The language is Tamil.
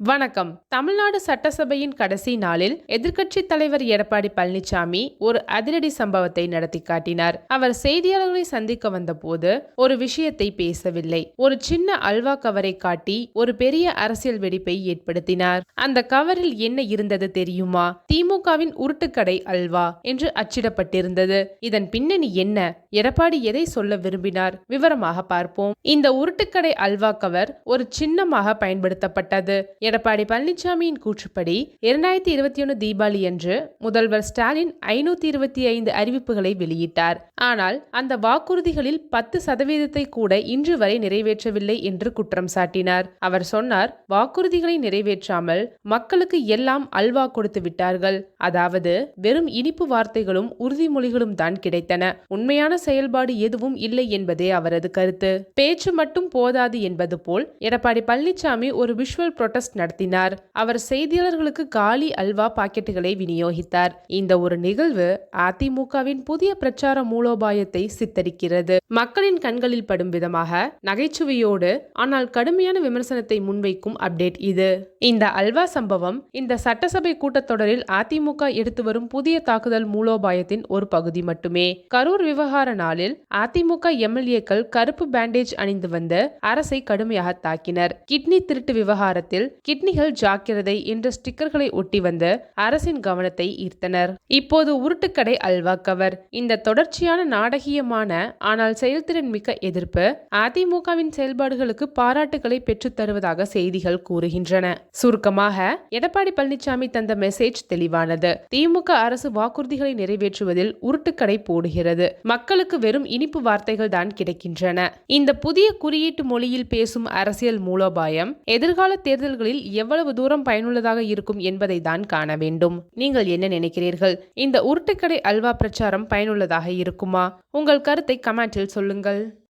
வணக்கம். தமிழ்நாடு சட்டசபையின் கடைசி நாளில் எதிர்க்கட்சி தலைவர் எடப்பாடி பழனிசாமி ஒரு அதிரடி சம்பவத்தை நடத்தி காட்டினார். அவர் செய்தியாளர்களை சந்திக்க வந்தபோது ஒரு விஷயத்தை பேசவில்லை. ஒரு சின்ன அல்வா கவரை காட்டி ஒரு பெரிய அரசியல் வெடிப்பை ஏற்படுத்தினார். அந்த கவரில் என்ன இருந்தது தெரியுமா? திமுகவின் உருட்டுக்கடை அல்வா என்று அச்சிடப்பட்டிருந்தது. இதன் பின்னணி என்ன? எடப்பாடி எதை சொல்ல விரும்பினார்? விவரமாக பார்ப்போம். இந்த உருட்டுக்கடை அல்வா கவர் ஒரு சின்னமாக பயன்படுத்தப்பட்டது. எடப்பாடி பழனிசாமியின் கூற்றுப்படி இரண்டாயிரத்தி இருபத்தி ஒன்று தீபாவளி அன்று முதல்வர் ஸ்டாலின் ஐநூத்தி இருபத்தி ஐந்து அறிவிப்புகளை வெளியிட்டார். ஆனால் அந்த வாக்குறுதிகளில் பத்து சதவீதத்தை கூட இன்று வரை நிறைவேற்றவில்லை என்று குற்றம் சாட்டினார். அவர் சொன்னார் வாக்குறுதிகளை நிறைவேற்றாமல் மக்களுக்கு எல்லாம் அல்வா கொடுத்து விட்டார்கள். அதாவது வெறும் இனிப்பு வார்த்தைகளும் உறுதிமொழிகளும் தான் கிடைத்தன. உண்மையான செயல்பாடு எதுவும் இல்லை என்பதே அவரது கருத்து. பேச்சு மட்டும் போதாது என்பது போல் எடப்பாடி பழனிசாமி ஒரு விஷுவல் புரொட்டஸ்ட் நடத்தினார். அவர் செய்தியாளர்களுக்கு காலி அல்வா பாக்கெட்டுகளை விநியோகித்தார். இந்த ஒரு நிகழ்வு அதிமுகவின் புதிய பிரச்சார மூலோபாயத்தை சித்தரிக்கிறது. மக்களின் கண்களில் படும் விதமாக நகைச்சுவையோடு ஆனால் கடுமையான விமர்சனத்தை முன்வைக்கும் அப்டேட் இது. இந்த அல்வா சம்பவம் இந்த சட்டசபை கூட்டத்தொடரில் அதிமுக எடுத்து வரும் புதிய தாக்குதல் மூலோபாயத்தின் ஒரு பகுதி மட்டுமே. கரூர் விவகார நாளில் அதிமுக எம்எல்ஏக்கள் கருப்பு பேண்டேஜ் அணிந்து வந்து அரசை கடுமையாக தாக்கினர். கிட்னி திருட்டு விவகாரத்தில் கிட்னிகள் ஜாக்கிரதை என்ற ஸ்டிக்கர்களை ஒட்டி வந்த அரசின் கவனத்தை ஈர்த்தனர். இப்போது உருட்டுக்கடை அல்வா கவர். இந்த தொடர்ச்சியான நாடகீயமான ஆனால் செயல்திறன் மிக்க எதிர்ப்பு அதிமுகவின் செயல்பாடுகளுக்கு பாராட்டுகளை பெற்றுத் தருவதாக செய்திகள் கூறுகின்றன. சுருக்கமாக எடப்பாடி பழனிசாமி தந்த மெசேஜ் தெளிவானது. திமுக அரசு வாக்குறுதிகளை நிறைவேற்றுவதில் உருட்டுக்கடை போடுகிறது. மக்களுக்கு வெறும் இனிப்பு வார்த்தைகள் தான் கிடைக்கின்றன. இந்த புதிய குறியீட்டு மொழியில் பேசும் அரசியல் மூலோபாயம் எதிர்கால தேர்தல்களில் எவ்வளவு தூரம் பயனுள்ளதாக இருக்கும் என்பதை தான் காண வேண்டும். நீங்கள் என்ன நினைக்கிறீர்கள்? இந்த உருட்டுக்கடை அல்வா பிரச்சாரம் பயனுள்ளதாக இருக்குமா? உங்கள் கருத்தை கமெண்டில் சொல்லுங்கள்.